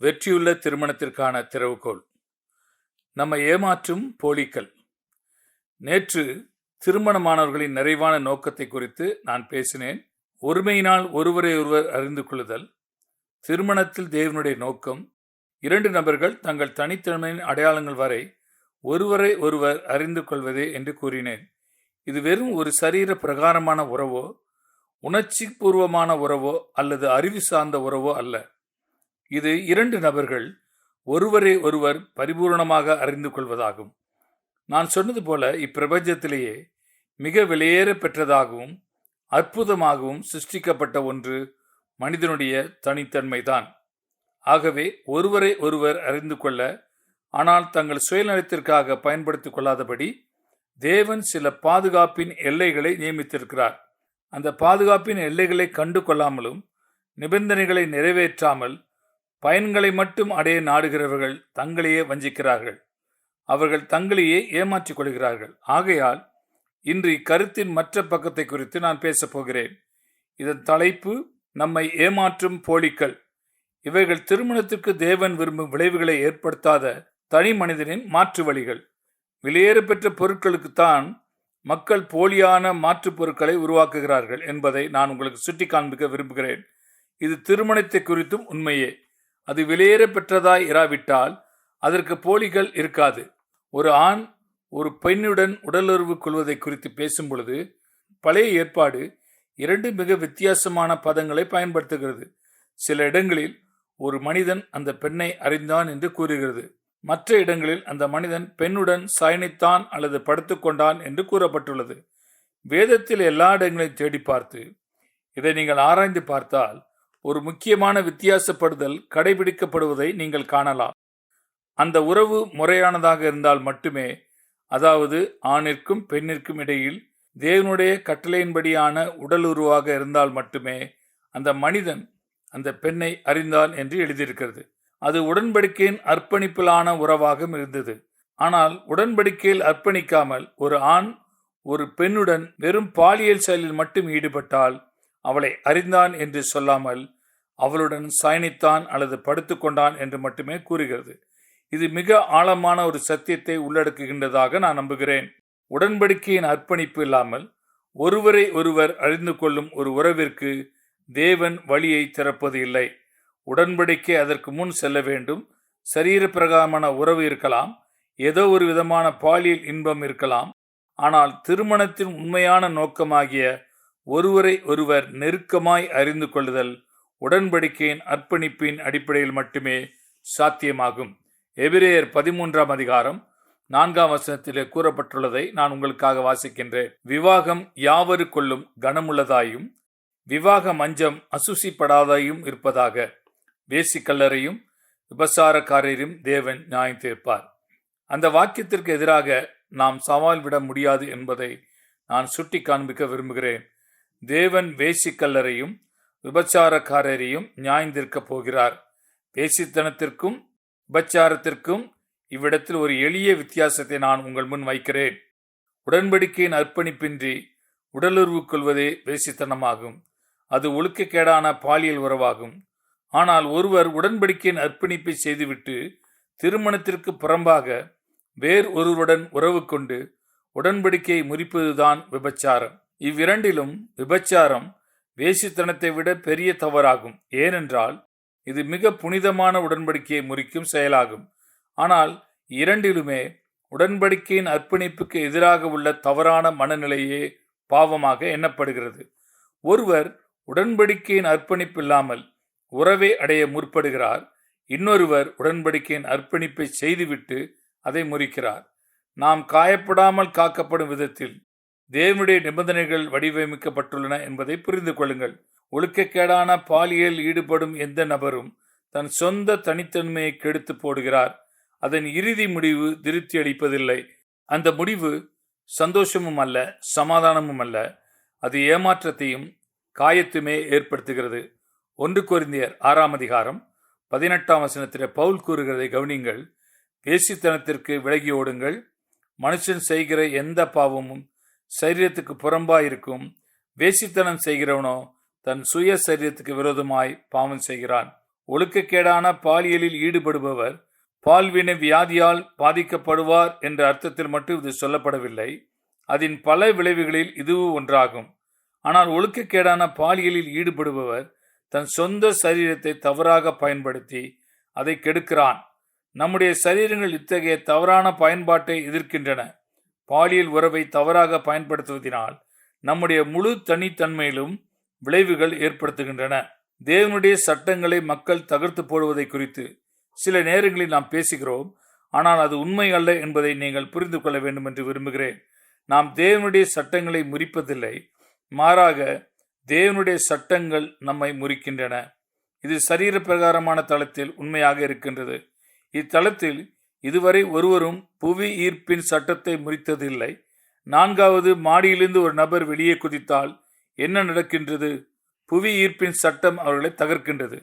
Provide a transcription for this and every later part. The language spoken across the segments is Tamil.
வெற்றியுள்ள திருமணத்திற்கான திறவுகோல். நம்ம ஏமாற்றும் போலிக்கல் நேற்று திருமணமானவர்களின் நிறைவான நோக்கத்தை குறித்து நான் பேசினேன். ஒருமையினால் ஒருவரை ஒருவர் அறிந்து கொள்ளுதல் திருமணத்தில் தேவனுடைய நோக்கம் இரண்டு நபர்கள் தங்கள் தனித்திறமையின் அடையாளங்கள் வரை ஒருவரை ஒருவர் அறிந்து கொள்வதே என்று கூறினேன். இது வெறும் ஒரு சரீர பிரகாரமான உறவோ உணர்ச்சி பூர்வமான உறவோ அல்லது அறிவு சார்ந்த உறவோ அல்ல. இது இரண்டு நபர்கள் ஒருவரை ஒருவர் பரிபூர்ணமாக அறிந்து கொள்வதாகும். நான் சொன்னது போல இப்பிரபஞ்சத்திலேயே மிக வெளியேற பெற்றதாகவும் அற்புதமாகவும் சிருஷ்டிக்கப்பட்ட ஒன்று மனிதனுடைய தனித்தன்மைதான். ஆகவே ஒருவரை ஒருவர் அறிந்து கொள்ள ஆனால் தங்கள் சுயநலத்திற்காக பயன்படுத்திக் கொள்ளாதபடி தேவன் சில பாதுகாப்பின் எல்லைகளை நியமித்திருக்கிறார். அந்த பாதுகாப்பின் எல்லைகளை கண்டு கொள்ளாமலும் நிபந்தனைகளை நிறைவேற்றாமல் பயன்களை மட்டும் அடைய நாடுகிறவர்கள் தங்களையே வஞ்சிக்கிறார்கள். அவர்கள் தங்களையே ஏமாற்றிக் கொள்கிறார்கள். ஆகையால் இன்று இக்கருத்தின் மற்ற பக்கத்தை குறித்து நான் பேசப் போகிறேன். இதன் தலைப்பு நம்மை ஏமாற்றும் போலிக்கள் இவைகள் திருமணத்திற்கு தேவன் விரும்பும் விளைவுகளை ஏற்படுத்தாத தனி மனிதனின் மாற்று வழிகள். வெளியேற பெற்ற பொருட்களுக்குத்தான் மக்கள் போலியான மாற்றுப் பொருட்களை உருவாக்குகிறார்கள் என்பதை நான் உங்களுக்கு சுட்டி காண்பிக்க விரும்புகிறேன். இது திருமணத்தை குறித்தும் உண்மையே. அது வெளியேற பெற்றதாய் இராவிட்டால் அதற்கு போலிகள் இருக்காது. ஒரு ஆண் ஒரு பெண்ணுடன் உடலுறவு கொள்வதை குறித்து பேசும் பொழுது பழைய ஏற்பாடு இரண்டு மிக வித்தியாசமான பதங்களை பயன்படுத்துகிறது. சில இடங்களில் ஒரு மனிதன் அந்த பெண்ணை அறிந்தான் என்று கூறுகிறது. மற்ற இடங்களில் அந்த மனிதன் பெண்ணுடன் சாயணித்தான் அல்லது படுத்துக்கொண்டான் என்று கூறப்பட்டுள்ளது. வேதத்தில் எல்லா இடங்களையும் தேடி பார்த்து இதை நீங்கள் ஆராய்ந்து பார்த்தால் ஒரு முக்கியமான வித்தியாசப்படுதல் கடைபிடிக்கப்படுவதை நீங்கள் காணலாம். அந்த உறவு முறையானதாக இருந்தால் மட்டுமே அதாவது ஆணிற்கும் பெண்ணிற்கும் இடையில் தேவனுடைய கட்டளையின்படியான உடல் உருவாக இருந்தால் மட்டுமே அந்த மனிதன் அந்த பெண்ணை அறிந்தான் என்று எழுதியிருக்கிறது. அது உடன்படிக்கையின் அர்ப்பணிப்பிலான உறவாக இருந்தது. ஆனால் உடன்படிக்கையில் அர்ப்பணிக்காமல் ஒரு ஆண் ஒரு பெண்ணுடன் வெறும் பாலியல் செயலில் மட்டும் ஈடுபட்டால் அவளை அறிந்தான் என்று சொல்லாமல் அவளுடன் சாயணித்தான் அல்லது படுத்துக்கொண்டான் என்று மட்டுமே கூறுகிறது. இது மிக ஆழமான ஒரு சத்தியத்தை உள்ளடக்குகின்றதாக நான் நம்புகிறேன். உடன்படிக்கையின் அர்ப்பணிப்பு இல்லாமல் ஒருவரை ஒருவர் அறிந்து கொள்ளும் ஒரு உறவிற்கு தேவன் வழியை திறப்பது இல்லை. உடன்படிக்கை அதற்கு முன் செல்ல வேண்டும். சரீரப்பிரகாரமான உறவு இருக்கலாம். ஏதோ ஒரு விதமான பாலியல் இன்பம் இருக்கலாம். ஆனால் திருமணத்தின் உண்மையான நோக்கமாகிய ஒருவரை ஒருவர் நெருக்கமாய் அறிந்து கொள்ளுதல் உடன்படிக்கையின் அர்ப்பணிப்பின் அடிப்படையில் மட்டுமே சாத்தியமாகும். எபிரேயர் பதிமூன்றாம் அதிகாரம் நான்காம் வசனத்திலே கூறப்பட்டுள்ளதை நான் உங்களுக்காக வாசிக்கின்றேன். விவாகம் யாவருக்குள்ளும் கனமுள்ளதாயும் விவாக மஞ்சம் அசுசிப்படாதாயும் இருப்பதாக வேசிக்கல்லரையும் விபசாரக்காரரையும் தேவன் நியாயம் தீர்ப்பார். அந்த வாக்கியத்திற்கு எதிராக நாம் சவால் விட முடியாது என்பதை நான் சுட்டி காண்பிக்க விரும்புகிறேன். தேவன் வேசிக்கல்லரையும் விபச்சாரக்காரரையும் நியாய்ந்திருக்கப் போகிறார். பேசித்தனத்திற்கும் விபச்சாரத்திற்கும் இவ்விடத்தில் ஒரு எளிய வித்தியாசத்தை நான் உங்கள் முன் வைக்கிறேன். உடன்படிக்கையின் அர்ப்பணிப்பின்றி உடலுறவு கொள்வதே வேசித்தனமாகும் அது ஒழுக்கக்கேடான பாலியல் உறவாகும். ஆனால் ஒருவர் உடன்படிக்கையின் அர்ப்பணிப்பை செய்துவிட்டு திருமணத்திற்கு புறம்பாக வேறு ஒருவருடன் உறவு கொண்டு உடன்படிக்கையை முறிப்பதுதான் விபச்சாரம். இவ்விரண்டிலும் விபச்சாரம் வேசித்தனத்தை விட பெரிய தவறாகும். ஏனென்றால் இது மிக புனிதமான உடன்படிக்கையை முறிக்கும் செயலாகும். ஆனால் இரண்டிலுமே உடன்படிக்கையின் அர்ப்பணிப்புக்கு எதிராக உள்ள தவறான மனநிலையே பாவமாக எண்ணப்படுகிறது. ஒருவர் உடன்படிக்கையின் அர்ப்பணிப்பு இல்லாமல் உறவை அடைய முற்படுகிறார். இன்னொருவர் உடன்படிக்கையின் அர்ப்பணிப்பை செய்துவிட்டு அதை முறிக்கிறார். நாம் காயப்படாமல் காக்கப்படும் விதத்தில் தேவனுடைய நிபந்தனைகள் வடிவமைக்கப்பட்டுள்ளன என்பதை புரிந்து கொள்ளுங்கள். ஒழுக்கக்கேடான பாலியல் ஈடுபடும் எந்த நபரும் தன் சொந்த தனித்தன்மையை கெடுத்து போடுகிறார். அதன் இறுதி முடிவு திருப்தி அளிப்பதில்லை. அந்த முடிவு சந்தோஷமும் அல்ல சமாதானமும் அல்ல. அது ஏமாற்றத்தையும் காயத்துமே ஏற்படுத்துகிறது. ஒன்று கொரிந்தியர் ஆறாம் அதிகாரம் பதினெட்டாம் வசனத்தில் பவுல் கூறுகிறதை கவனிங்கள் வேசித்தனத்திற்கு விலகி ஓடுங்கள். மனுஷன் செய்கிற எந்த பாவமும் சரீரத்துக்கு புறம்பாயிருக்கும் வேசித்தனம் செய்கிறவனோ தன் சுய சரீரத்துக்கு விரோதமாய் பாவம் செய்கிறான். ஒழுக்கக்கேடான பாலியலில் ஈடுபடுபவர் பால்வினை வியாதியால் பாதிக்கப்படுவார் என்ற அர்த்தத்தில் மட்டும் இது சொல்லப்படவில்லை. அதன் பல விளைவுகளில் இதுவும் ஒன்றாகும். ஆனால் ஒழுக்கக்கேடான பாலியலில் ஈடுபடுபவர் தன் சொந்த சரீரத்தை தவறாக பயன்படுத்தி அதை கெடுக்கிறான். நம்முடைய சரீரங்கள் இத்தகைய தவறான பயன்பாட்டை எதிர்க்கின்றன. பாலியல் உறவை தவறாக பயன்படுத்துவதனால் நம்முடைய முழு தனித்தன்மையிலும் விளைவுகள் ஏற்படுத்துகின்றன. தேவனுடைய சட்டங்களை மக்கள் தகர்த்து போடுவதை குறித்து சில நேரங்களில் நாம் பேசுகிறோம். ஆனால் அது உண்மை அல்ல என்பதை நீங்கள் புரிந்து கொள்ள வேண்டும் என்று விரும்புகிறேன். நாம் தேவனுடைய சட்டங்களை முறிப்பதில்லை. மாறாக தேவனுடைய சட்டங்கள் நம்மை முறிக்கின்றன. இது சரீர பிரகாரமான தளத்தில் உண்மையாக இருக்கின்றது. இத்தளத்தில் இதுவரை ஒருவரும் புவி ஈர்ப்பின் சட்டத்தை முறித்ததில்லை. நான்காவது மாடியிலிருந்து ஒரு நபர் வெளியே குதித்தால் என்ன நடக்கின்றது? புவி ஈர்ப்பின் சட்டம் அவர்களை தகர்க்கின்றது.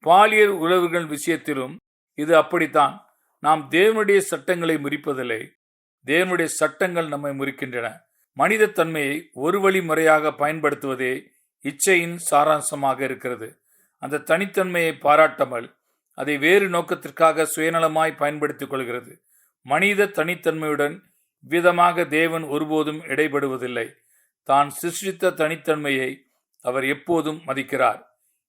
பாலியல் உறவுகள் விஷயத்திலும் இது அப்படித்தான். நாம் தேவனுடைய சட்டங்களை முறிப்பதில்லை. தேவனுடைய சட்டங்கள் நம்மை முறிக்கின்றன. மனித தன்மையை ஒரு வழி முறையாக பயன்படுத்துவதே இச்சையின் சாராம்சமாக இருக்கிறது. அந்த தனித்தன்மையை பாராட்டாமல் அதை வேறு நோக்கத்திற்காக சுயநலமாய் பயன்படுத்திக் கொள்கிறது. மனித தனித்தன்மையுடன் விதமாக தேவன் ஒருபோதும் இடைபடுவதில்லை. தான் சிருஷ்டித்த தனித்தன்மையை அவர் எப்போதும் மதிக்கிறார்.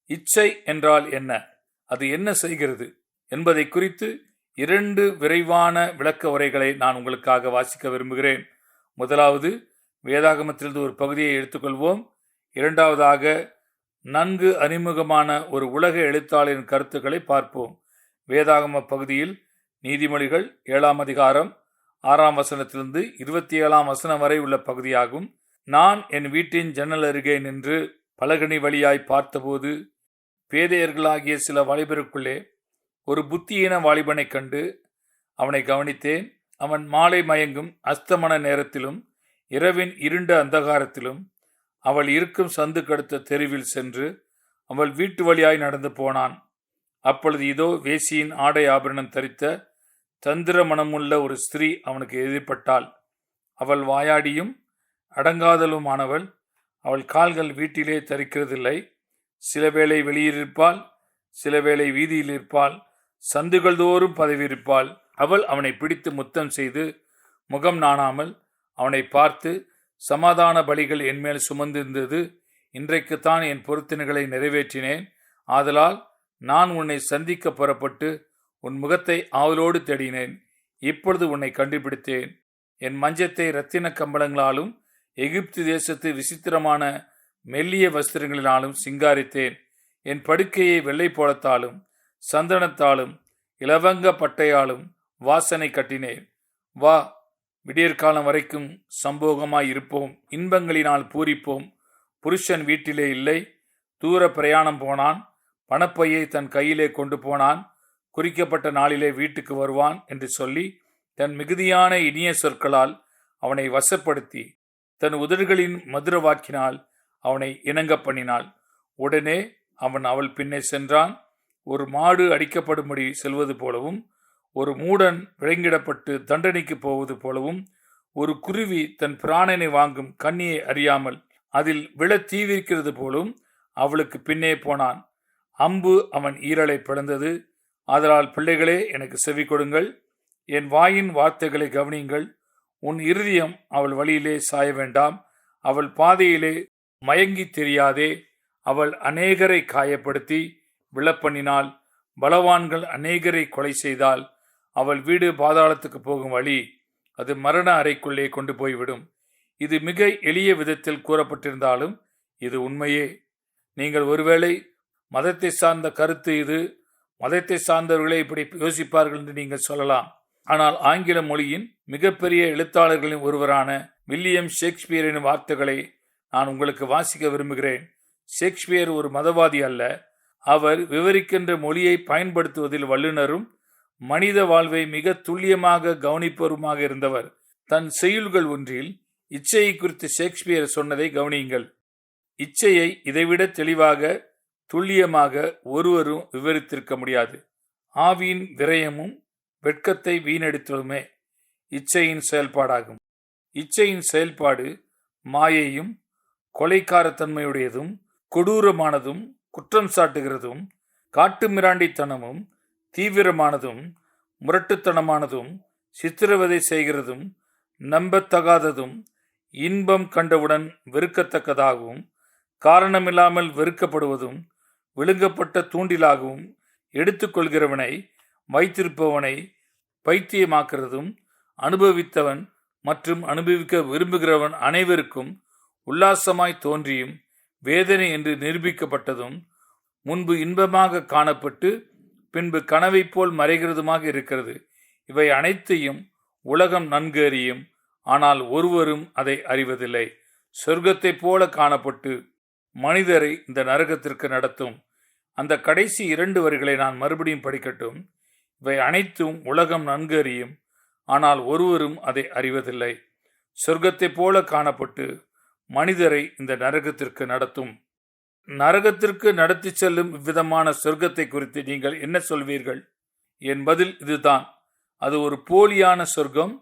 இச்சை என்றால் என்ன? அது என்ன செய்கிறது? என்பதை குறித்து இரண்டு விரைவான விளக்க உரைகளை நான் உங்களுக்காக வாசிக்க விரும்புகிறேன். முதலாவது வேதாகமத்திலிருந்து ஒரு பகுதியை எடுத்துக்கொள்வோம். இரண்டாவதாக நன்கு அறிமுகமான ஒரு உலக எழுத்தாளரின் கருத்துக்களை பார்ப்போம். வேதாகம பகுதியில் நீதிமொழிகள் ஏழாம் அதிகாரம் ஆறாம் வசனத்திலிருந்து இருபத்தி ஏழாம் வசனம் வரை உள்ள பகுதியாகும். நான் என் வீட்டின் ஜன்னல் அருகே நின்று பலகனி வழியாய் பார்த்தபோது பேதையர்களாகிய சில வாலிபருக்குள்ளே ஒரு புத்தியீன வாலிபனைக் கண்டு அவனை கவனித்தேன். அவன் மாலை மயங்கும் அஸ்தமன நேரத்திலும் இரவின் இருண்ட அந்தகாரத்திலும் அவள் இருக்கும் சந்து கடுத்த தெருவில் சென்று அவள் வீட்டு வழியாய் நடந்து போனான். அப்பொழுது இதோ வேசியின் ஆடை ஆபரணம் தரித்த தந்திர மனமுள்ள ஒரு ஸ்திரீ அவனுக்கு எதிர்பட்டாள். அவள் வாயாடியும் அடங்காதலுமானவள். அவள் கால்கள் வீட்டிலே தரிக்கிறதில்லை. சில வேளை வெளியிலிருப்பாள் சில வேளை வீதியில் இருப்பாள் சந்துகள் தோறும் பதவியிருப்பாள். அவள் அவனை பிடித்து முத்தம் செய்து முகம் நாணாமல் அவனை பார்த்து சமாதான பலிகள் என்மேல் சுமந்திருந்தது. இன்றைக்குத்தான் என் பொருத்தினைகளை நிறைவேற்றினேன். ஆதலால் நான் உன்னை சந்திக்க புறப்பட்டு உன் முகத்தை ஆவலோடு தேடினேன். இப்பொழுது உன்னை கண்டுபிடித்தேன். என் மஞ்சத்தை இரத்தின கம்பளங்களாலும் எகிப்து தேசத்து விசித்திரமான மெல்லிய வஸ்திரங்களினாலும் சிங்காரித்தேன். என் படுக்கையை வெள்ளை போலத்தாலும் சந்தனத்தாலும் இலவங்க பட்டையாலும் வாசனை கட்டினேன். வா விடியற்காலம் வரைக்கும் சம்போகமாய் இருப்போம் இன்பங்களினால் பூரிப்போம். புருஷன் வீட்டிலே இல்லை தூர பிரயாணம் போனான் பணப்பையை தன் கையிலே கொண்டு போனான் குறிக்கப்பட்ட நாளிலே வீட்டுக்கு வருவான் என்று சொல்லி தன் மிகுதியான இனிய சொற்களால் அவனை வசப்படுத்தி தன் உதடுகளின் மதுர வாக்கினால் அவனை இணங்க பண்ணினாள். உடனே அவன் அவள் பின்னே சென்றான் ஒரு மாடு அடிக்கப்படும்படி செல்வது போலவும் ஒரு மூடன் விளங்கிடப்பட்டு தண்டனைக்கு போவது போலவும் ஒரு குருவி தன் பிராணனை வாங்கும் கண்ணியை அறியாமல் அதில் விழ தீவிரிக்கிறது போலும் அவளுக்கு பின்னே போனான். அம்பு அவன் ஈரலை பிளந்தது. அதனால் பிள்ளைகளே எனக்கு செவி கொடுங்கள். என் வாயின் வார்த்தைகளை கவனியுங்கள். உன் இருதயம் அவள் வழியிலே சாய வேண்டாம். அவள் பாதையிலே மயங்கி தெரியாதே. அவள் அநேகரை காயப்படுத்தி விழப்பண்ணினாள் பலவான்கள் அநேகரை கொலை செய்தால் அவள் வீடு பாதாளத்துக்கு போகும் வழி அது மரண அறைக்குள்ளே கொண்டு போய்விடும். இது மிக எளிய விதத்தில் கூறப்பட்டிருந்தாலும் இது உண்மையே. நீங்கள் ஒருவேளை மதத்தை சார்ந்த கருத்து இது மதத்தை சார்ந்தவர்களே இப்படி யோசிப்பார்கள் என்று நீங்கள் சொல்லலாம். ஆனால் ஆங்கில மொழியின் மிகப்பெரிய எழுத்தாளர்களின் ஒருவரான வில்லியம் ஷேக்ஸ்பியரின் வார்த்தைகளை நான் உங்களுக்கு வாசிக்க விரும்புகிறேன். ஷேக்ஸ்பியர் ஒரு மதவாதி அல்ல. அவர் விவரிக்கின்ற மொழியை பயன்படுத்துவதில் வல்லுநரும் மனித வாழ்வை மிக துல்லியமாக கவனிப்பவருமாக இருந்தவர். தன் செய்யுள்கள் ஒன்றில் இச்சையை குறித்து ஷேக்ஸ்பியர் சொன்னதை கவனியுங்கள். இச்சையை இதைவிட தெளிவாக துல்லியமாக ஒருவரும் விவரித்திருக்க முடியாது. ஆவியின் விரயமும் வெட்கத்தை வீணடித்ததுமே இச்சையின் செயல்பாடாகும். இச்சையின் செயல்பாடு மாயையும் கொலைக்காரத்தன்மையுடையதும் கொடூரமானதும் குற்றம் சாட்டுகிறதும் காட்டுமிராண்டித்தனமும் தீவிரமானதும் முரட்டுத்தனமானதும் சித்திரவதை செய்கிறதும் நம்பத்தகாததும் இன்பம் கண்டவுடன் வெறுக்கத்தக்கதாகவும் காரணமில்லாமல் வெறுக்கப்படுவதும் விழுங்கப்பட்ட தூண்டிலாகவும் எடுத்துக்கொள்கிறவனை வைத்திருப்பவனை பைத்தியமாக்கிறதும் அனுபவித்தவன் மற்றும் அனுபவிக்க விரும்புகிறவன் அனைவருக்கும் உல்லாசமாய் தோன்றியும் வேதனை என்று நிரூபிக்கப்பட்டதும் முன்பு இன்பமாக காணப்பட்டு பின்பு கனவைப் போல் மறைகிறதுமாக இருக்கிறது. இவை அனைத்தையும் உலகம் நன்கு அறியும். ஆனால் ஒருவரும் அதை அறிவதில்லை. சொர்க்கத்தைப் போல காணப்பட்டு மனிதரை இந்த நரகத்திற்கு நடத்தும். அந்த கடைசி இரண்டு வரிகளை நான் மறுபடியும் படிக்கட்டும். இவை அனைத்தும் உலகம் நன்கு அறியும். ஆனால் ஒருவரும் அதை அறிவதில்லை. சொர்க்கத்தைப் போல காணப்பட்டு மனிதரை இந்த நரகத்திற்கு நடத்தும். நரகத்திற்கு நடத்தி செல்லும் இவ்விதமான சொர்க்கத்தை குறித்து நீங்கள் என்ன சொல்வீர்கள்? என் பதில் இதுதான். அது ஒரு போலியான சொர்க்கம்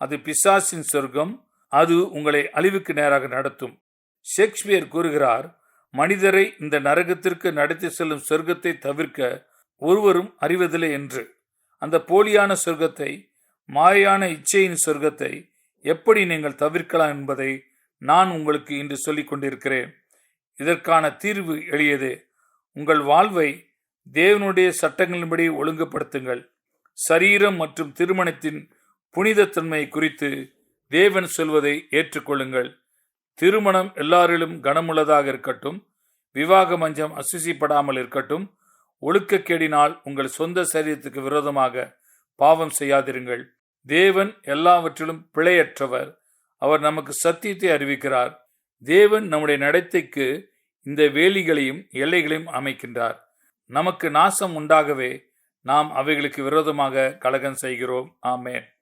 அது பிசாசின் சொர்க்கம் அது உங்களை அழிவுக்கு நேராக நடத்தும். ஷேக்ஸ்பியர் கூறுகிறார் மனிதரை இந்த நரகத்திற்கு நடத்தி செல்லும் சொர்க்கத்தை தவிர்க்க ஒருவரும் அறிவதில்லை என்று. அந்த போலியான சொர்க்கத்தை மாயான இச்சையின் சொர்க்கத்தை எப்படி நீங்கள் தவிர்க்கலாம் என்பதை நான் உங்களுக்கு இன்று சொல்லிக் கொண்டிருக்கிறேன். இதற்கான தீர்வு எளியது. உங்கள் வாழ்வை தேவனுடைய சட்டங்களின்படி ஒழுங்குபடுத்துங்கள். சரீரம் மற்றும் திருமணத்தின் புனிதத்தன்மை குறித்து தேவன் சொல்வதை ஏற்றுக்கொள்ளுங்கள். திருமணம் எல்லாரிலும் கனமுள்ளதாக இருக்கட்டும். விவாக மஞ்சம் அசுசிப்படாமல் இருக்கட்டும். ஒழுக்கக்கேடினால் உங்கள் சொந்த சரீரத்துக்கு விரோதமாக பாவம் செய்யாதிருங்கள். தேவன் எல்லாவற்றிலும் பிழையற்றவர். அவர் நமக்கு சத்தியத்தை அறிவிக்கிறார். தேவன் நம்முடைய நடத்தைக்கு இந்த வேலிகளையும் எல்லைகளையும் அமைக்கின்றார். நமக்கு நாசம் உண்டாகவே நாம் அவைகளுக்கு விரோதமாக கலகம் செய்கிறோம். ஆமேன்.